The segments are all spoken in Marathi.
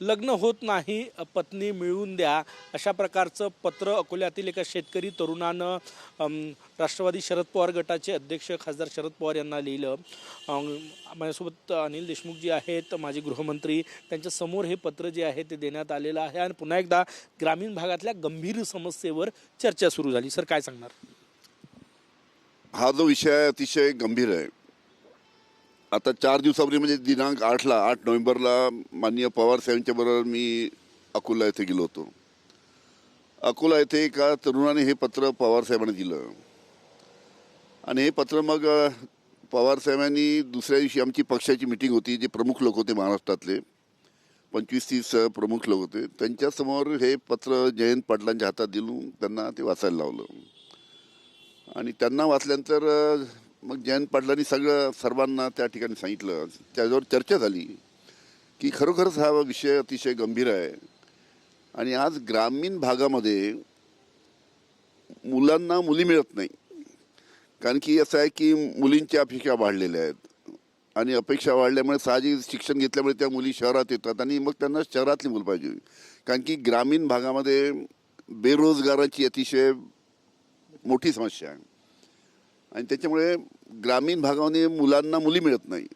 लग्न होत नाही पत्नी मिळवून द्या अशा प्रकारचं पत्र अकोल्यातील एका शेतकरी तरुणानं राष्ट्रवादी शरद पवार गटाचे अध्यक्ष खासदार शरद पवार यांना लिहिलं. माझ्यासोबत अनिल देशमुख जी आहेत माजी गृहमंत्री त्यांच्यासमोर हे पत्र जे आहे ते देण्यात आलेलं आहे आणि पुन्हा एकदा ग्रामीण भागातल्या गंभीर समस्येवर चर्चा सुरू झाली. सर काय सांगणार? हा जो विषय अतिशय गंभीर आहे. आता चार दिवसापूर्वी म्हणजे दिनांक आठला आठ नोव्हेंबरला माननीय पवार साहेबांच्या बरोबर मी अकोला येथे गेलो होतो. अकोला येथे एका तरुणाने हे पत्र पवार साहेबांना दिलं. आणि हे पत्र मग पवार साहेबांनी दुसऱ्या दिवशी आमची पक्षाची मिटिंग होती जे प्रमुख लोक होते महाराष्ट्रातले पंचवीस तीस प्रमुख लोक होते त्यांच्यासमोर हे पत्र जयंत पाटलांच्या हातात दिलून त्यांना ते वाचायला लावलं. आणि त्यांना वाचल्यानंतर मग जयंत पाटलांनी सगळं सर्वांना त्या ठिकाणी सांगितलं. त्याच्यावर चर्चा झाली की खरोखरच हा विषय अतिशय गंभीर आहे. आणि आज ग्रामीण भागामध्ये मुलांना मुली मिळत नाही. कारण की असं आहे की मुलींच्या अपेक्षा वाढलेल्या आहेत. आणि अपेक्षा वाढल्यामुळे साहजिक शिक्षण घेतल्यामुळे त्या मुली शहरात येतात आणि मग त्यांना शहरातली मुलं पाहिजे. कारण की ग्रामीण भागामध्ये बेरोजगाराची अतिशय मोठी समस्या आहे. आणि त्याच्यामुळे ग्रामीण भागामध्ये मुलांना मुली मिळत नाही.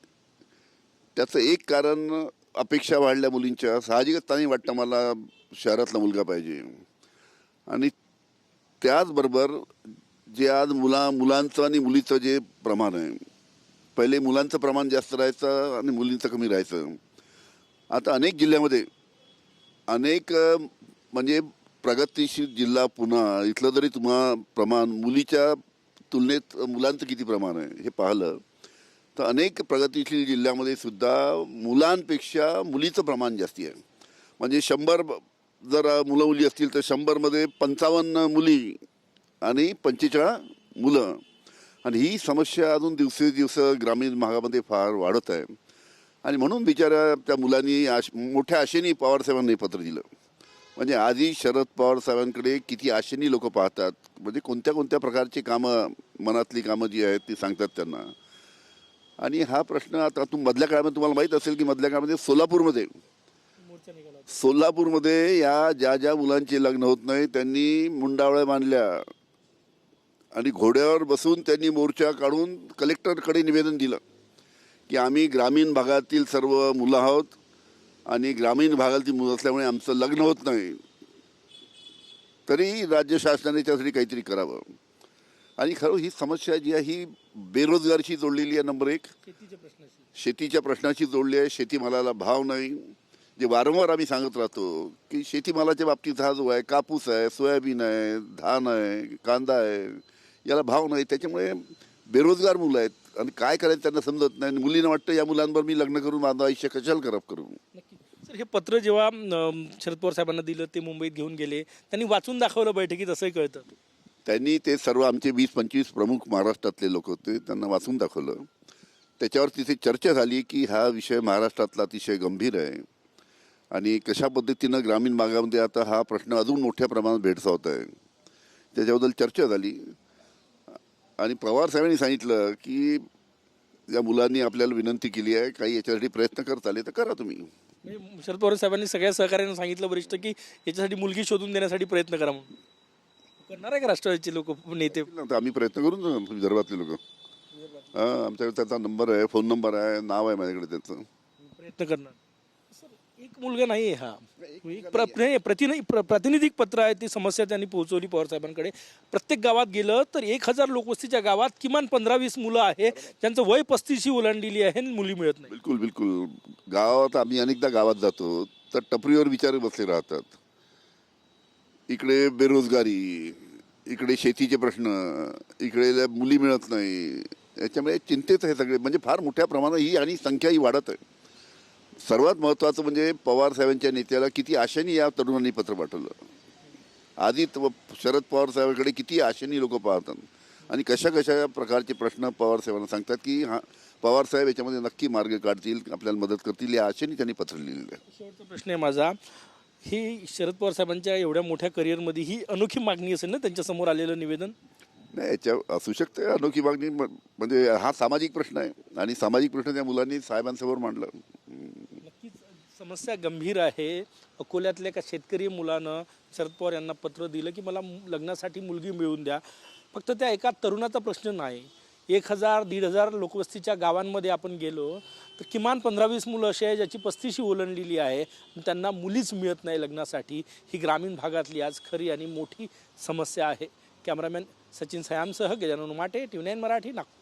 त्याचं एक कारण अपेक्षा वाढल्या मुलींच्या. साहजिकच त्यांनी वाटतं मला शहरातला मुलगा पाहिजे. आणि त्याचबरोबर जे आज मुला मुलांचं आणि मुलीचं जे प्रमाण आहे. पहिले मुलांचं प्रमाण जास्त राहायचं आणि मुलींचं कमी राहायचं. आता अनेक जिल्ह्यामध्ये अनेक म्हणजे प्रगतीशील जिल्हा पुन्हा इथलं जरी तुम्हा प्रमाण मुलीच्या तुलनेत मुलांचं किती प्रमाण आहे हे पाहिलं तर अनेक प्रगतीशील जिल्ह्यामध्ये सुद्धा मुलांपेक्षा मुलीचं प्रमाण जास्ती आहे. म्हणजे शंभर ब- जर मुलं मुली असतील तर शंभरमध्ये पंचावन्न मुली आणि पंचेचाळ मुलं. आणि ही समस्या अजून दिवसेदिवस ग्रामीण भागामध्ये फार वाढत आहे. आणि म्हणून बिचाऱ्या त्या मुलांनी आश मोठ्या आशेने पवारसाहेबांनी पत्र दिलं. म्हणजे आधी शरद पवार साहेबांकडे किती आशेने लोक पाहतात? म्हणजे कोणत्या कोणत्या प्रकारची कामं मनातली कामं जी आहेत ती सांगतात त्यांना? आणि हा प्रश्न आता तुम मधल्या काळामध्ये तुम्हाला माहीत असेल की मधल्या काळामध्ये सोलापूरमध्ये सोलापूरमध्ये या ज्या ज्या मुलांचे लग्न होत नाही त्यांनी मुंडावळ्या बांधल्या. आणि घोड्यावर बसून त्यांनी मोर्चा काढून कलेक्टरकडे निवेदन दिलं की आम्ही ग्रामीण भागातील सर्व मुलं आहोत आणि ग्रामीण भागातील मुलं असल्यामुळे आमचं लग्न होत नाही. तरी राज्य शासनाने त्यासाठी काहीतरी करावं. आणि खरं ही समस्या जी आहे ही बेरोजगारीशी जोडलेली आहे नंबर एक. शेतीच्या प्रश्नाशी. शेतीच्या प्रश्नाशी जोडली आहे. शेतीमालाला भाव नाही. जे वारंवार आम्ही सांगत राहतो की शेतीमालाच्या बाबतीत हा जो आहे कापूस आहे सोयाबीन आहे धान आहे कांदा आहे याला भाव नाही. त्याच्यामुळे बेरोजगार मुलं आहेत. आणि काय करायचं त्यांना समजत नाही. आणि मुलींना वाटतं या मुलांवर मी लग्न करून माझं आयुष्य कशाला खराब करू? नक्की सर हे पत्र जेव्हा शरद पवार साहेबांना दिलं ते मुंबईत घेऊन गेले. त्यांनी वाचून दाखवलं बैठकीत असंही कळतं. त्यांनी ते सर्व आमचे वीस पंचवीस प्रमुख महाराष्ट्रातले लोक होते त्यांना वाचून दाखवलं. त्याच्यावर तिथे चर्चा झाली की हा विषय महाराष्ट्रातला अतिशय गंभीर आहे. आणि कशा पद्धतीनं ग्रामीण भागामध्ये आता हा प्रश्न अजून मोठ्या प्रमाणात भेडसावत आहे. त्याच्याबद्दल चर्चा झाली. आणि पवार साहेबांनी सांगितलं की या मुलांनी आपल्याला विनंती केली आहे काही याच्यासाठी प्रयत्न करत आले तर करा तुम्ही. शरद पवार साहेबांनी सगळ्या सहकार्यानं सांगितलं वरिष्ठ की याच्यासाठी मुलगी शोधून देण्यासाठी प्रयत्न करा म्हणून. करणार आहे का राष्ट्रवादीचे लोक नेते? आता आम्ही प्रयत्न करून जाऊ ना, विदर्भातले लोक. हां आमच्याकडे त्याचा नंबर आहे फोन नंबर आहे नाव आहे माझ्याकडे त्याचं. प्रयत्न करणार. एक मुलगा नाही आहे हा. एक प्र नाही, प्रतिनि प्र- प्रातिनिधिक पत्र आहे ती समस्या त्यांनी पोहोचवली पवार साहेबांकडे. प्रत्येक गावात गेलं तर एक हजार लोकवस्तीच्या गावात किमान पंधरा वीस मुलं आहे ज्यांचं वय पस्तीसशी ओलांडलेली आहे आणि मुली मिळत नाही. बिलकुल बिलकुल. गावात आम्ही अनेकदा गावात जातो तर टपरीवर विचार बसले राहतात. इकडे बेरोजगारी इकडे शेतीचे प्रश्न इकडे मुली मिळत नाही. याच्यामुळे चिंतेत आहे सगळे. म्हणजे फार मोठ्या प्रमाणात ही आणि संख्या ही वाढत आहे. सर्वात महत्त्वाचं म्हणजे पवार साहेबांच्या नेत्याला किती आशेने या तरुणांनी पत्र पाठवलं? आधी त- शरद पवार साहेबांकडे किती आशेने लोक पाहतात? आणि कशा कशा प्रकारचे प्रश्न पवार साहेबांना सांगतात की हा पवार साहेब याच्यामध्ये नक्की मार्ग काढतील आपल्याला मदत करतील या आशेने त्यांनी पत्र लिहिलेलं आहे. शेवटचा प्रश्न आहे माझा. ही शरद पवार साहेबांच्या एवढ्या मोठ्या करिअरमध्ये ही अनोखी मागणी असेल ना त्यांच्यासमोर आलेलं निवेदन? नाही याच्या असू शकते अनोखी मागणी म्हणजे हा सामाजिक प्रश्न आहे. आणि सामाजिक प्रश्न त्या मुलांनी साहेबांसमोर मांडला. समस्या गंभीर आहे. अकोल्यातल्या एका शेतकरी मुलानं शरद पवार यांना पत्र दिलं की मला लग्नासाठी मुलगी मिळवून द्या. फक्त त्या एका तरुणाचा प्रश्न नाही. एक हजार दीड हजार लोकवस्तीच्या गावांमध्ये आपण गेलो तर किमान पंधरा वीस मुलं असे आहे ज्याची पस्तीशी ओलांडलेली आहे. त्यांना मुलीच मिळत नाही लग्नासाठी. ही ग्रामीण भागातली आज खरी आणि मोठी समस्या आहे. कॅमेरामॅन सचिन सयामसह गजानन माटे टी नाईन मराठी नागपूर.